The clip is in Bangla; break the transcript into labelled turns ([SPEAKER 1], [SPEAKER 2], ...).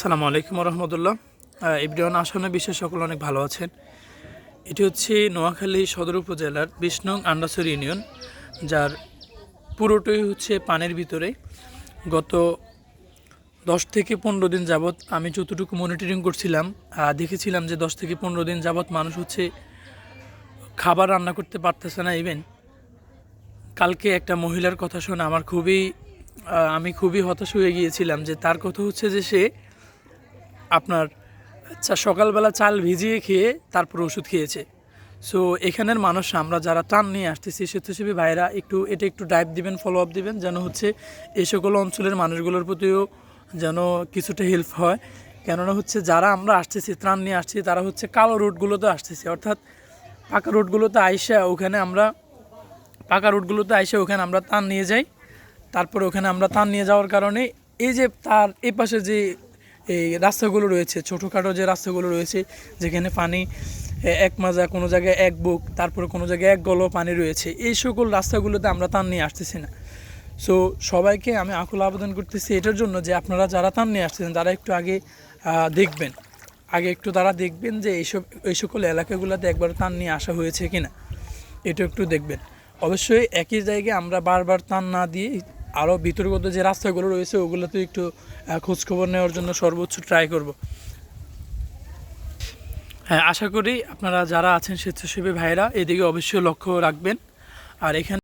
[SPEAKER 1] আসসালামু আলাইকুম রহমতুল্লাহ ইব্রিয়ান আসনে বিশ্বের সকল অনেক ভালো আছেন। এটি হচ্ছে নোয়াখালী সদর উপজেলার নং আন্ডাসর ইউনিয়ন, যার পুরোটাই হচ্ছে পানির ভিতরে। গত দশ থেকে পনেরো দিন যাবৎ আমি যতটুকু মনিটরিং করছিলাম দেখেছিলাম যে দশ থেকে পনেরো দিন যাবৎ মানুষ হচ্ছে খাবার রান্না করতে পারতেছে না ইভেন কালকে একটা মহিলার কথা শুনে আমার খুবই আমি খুবই হতাশ হয়ে গিয়েছিলাম যে তার কথা হচ্ছে যে সে আপনার সকালবেলা চাল ভিজিয়ে খেয়ে তারপর ওষুধ খেয়েছে। সো এখানের মানুষ, আমরা যারা টান নিয়ে আসতেছি, স্বেচ্ছাসেবী ভাইরা একটু, এটা একটু ডাইভ দিবেন ফলো আপ দিবেন, যেন হচ্ছে এই সকল অঞ্চলের মানুষগুলোর প্রতিও যেন কিছুটা হেল্প হয়। কেননা হচ্ছে, যারা আমরা আসতেছি, ত্রাণ নিয়ে আসছি, তারা হচ্ছে কালো রোডগুলোতে আসতেছি। অর্থাৎ পাকা রোডগুলোতে আইসা ওখানে আমরা, পাকা রোডগুলোতে আইসে ওখানে আমরা তার নিয়ে যাই। তারপর ওখানে আমরা তার নিয়ে যাওয়ার কারণে, এই যে তার এই পাশে যে এই রাস্তাগুলো রয়েছে, ছোটোখাটো যে রাস্তাগুলো রয়েছে, যেখানে পানি এক মাজা কোনো জায়গায় এক বুক, তারপরে কোনো জায়গায় এক গলো পানি রয়েছে। এই সকল রাস্তাগুলোতে আমরা তার নিয়ে আসতেছি না। সো সবাইকে আমি আকুল আবেদন করতেছি এটার জন্য যে আপনারা যারা তার নিয়ে আসতেছেন, তারা একটু আগে দেখবেন। আগে একটু তারা দেখবেন যে এইসব, এই সকল এলাকাগুলোতে একবার তার নিয়ে আসা হয়েছে কিনা। এটা একটু দেখবেন। অবশ্যই একই জায়গায় আমরা বারবার টান না দিয়ে আরও ভিতরগত যে রাস্তাগুলো রয়েছে, ওগুলোতে একটু খোঁজখবর নেওয়ার জন্য সর্বোচ্চ ট্রাই করব। হ্যাঁ আশা করি আপনারা যারা আছেন স্বেচ্ছাসেবী ভাইরা এদিকে অবশ্যই লক্ষ্য রাখবেন। আর এখানে